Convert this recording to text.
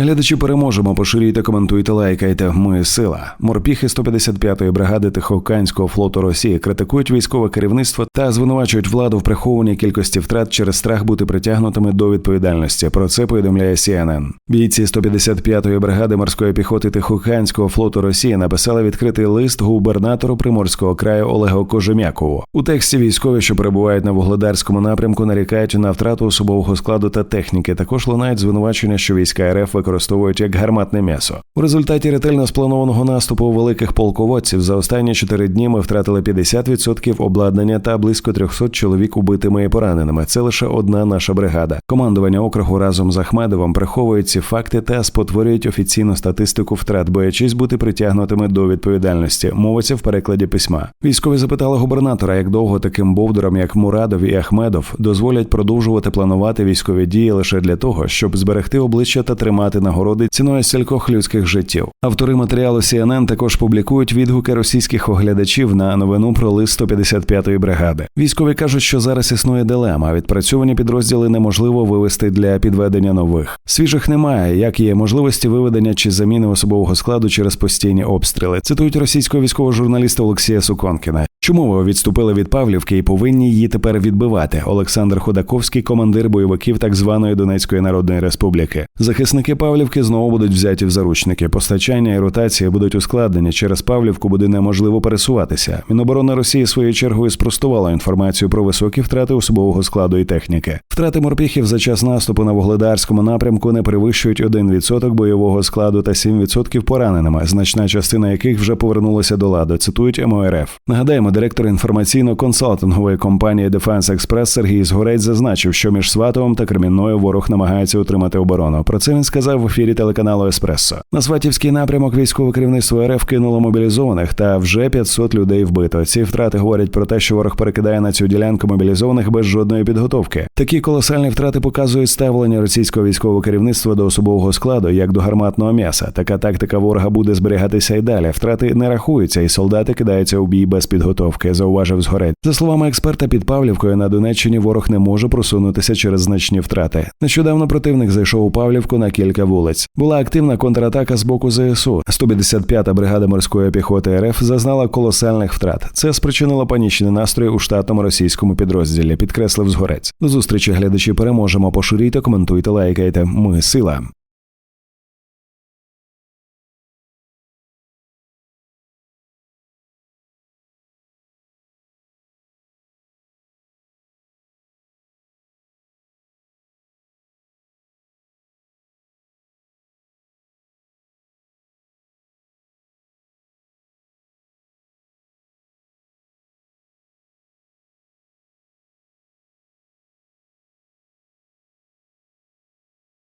Глядачі переможемо, поширюйте, коментуйте, лайкайте. Ми сила. Морпіхи 155-ї бригади Тихоокеанського флоту Росії критикують військове керівництво та звинувачують владу в прихованій кількості втрат через страх бути притягнутими до відповідальності. Про це повідомляє CNN. Бійці 155-ї бригади морської піхоти Тихоокеанського флоту Росії написали відкритий лист губернатору Приморського краю Олегу Кожем'якову. У тексті військові, що перебувають на вугледарському напрямку, нарікають на втрату особового складу та техніки. Також лунають звинувачення, що війська РФ використовують як гарматне м'ясо. У результаті ретельно спланованого наступу великих полководців за останні чотири дні ми втратили 50% обладнання та близько 300 чоловік убитими і пораненими. Це лише одна наша бригада. Командування округу разом з Ахмедовим приховують ці факти та спотворюють офіційну статистику втрат, боячись бути притягнутими до відповідальності. Мовиться в перекладі письма. Військові запитали губернатора, як довго таким бовдурам, як Мурадов і Ахмедов, дозволять продовжувати планувати військові дії лише для того, щоб зберегти обличчя та тримати нагороди ціною стількох людських життів. Автори матеріалу CNN також публікують відгуки російських оглядачів на новину про лист 155-ї бригади. Військові кажуть, що зараз існує дилема. Відпрацьовані підрозділи неможливо вивести для підведення нових. Свіжих немає, як є можливості виведення чи заміни особового складу через постійні обстріли. Цитують російського військового журналіста Олексія Суконкіна. Чому ви відступили від Павлівки і повинні її тепер відбивати? Олександр Ходаковський, командир бойовиків так званої Донецької Народної Республіки. Захисники Павлівки знову будуть взяті в заручники. Постачання і ротація будуть ускладнені. Через Павлівку буде неможливо пересуватися. Міноборони Росії своєю чергою спростувала інформацію про високі втрати особового складу і техніки. Втрати морпіхів за час наступу на вугледарському напрямку не перевищують 1% бойового складу та 7% пораненими, значна частина яких вже повернулася до ладу. Цитують МОРФ. Нагадаємо, директор інформаційно-консалтингової компанії Defense Express Сергій Згорець зазначив, що між Сватовом та Кремінною ворог намагається утримати оборону. Про це він сказав в ефірі телеканалу Еспресо. На Сватівський напрямок військове керівництво РФ кинуло мобілізованих, та вже 500 людей вбито. Ці втрати говорять про те, що ворог перекидає на цю ділянку мобілізованих без жодної підготовки. Такі колосальні втрати показують ставлення російського військового керівництва до особового складу як до гарматного м'яса. Така тактика ворога буде зберігатися й далі. Втрати не рахуються, і солдати кидаються у бій без підготовки. Зауважив згорець. За словами експерта, під Павлівкою на Донеччині ворог не може просунутися через значні втрати. Нещодавно противник зайшов у Павлівку на кілька вулиць. Була активна контратака з боку ЗСУ. 155-та бригада морської піхоти РФ зазнала колосальних втрат. Це спричинило панічні настрої у штатному російському підрозділі. Підкреслив згорець. До зустрічі глядачі переможемо. Поширюйте, коментуйте, лайкайте. Ми сила.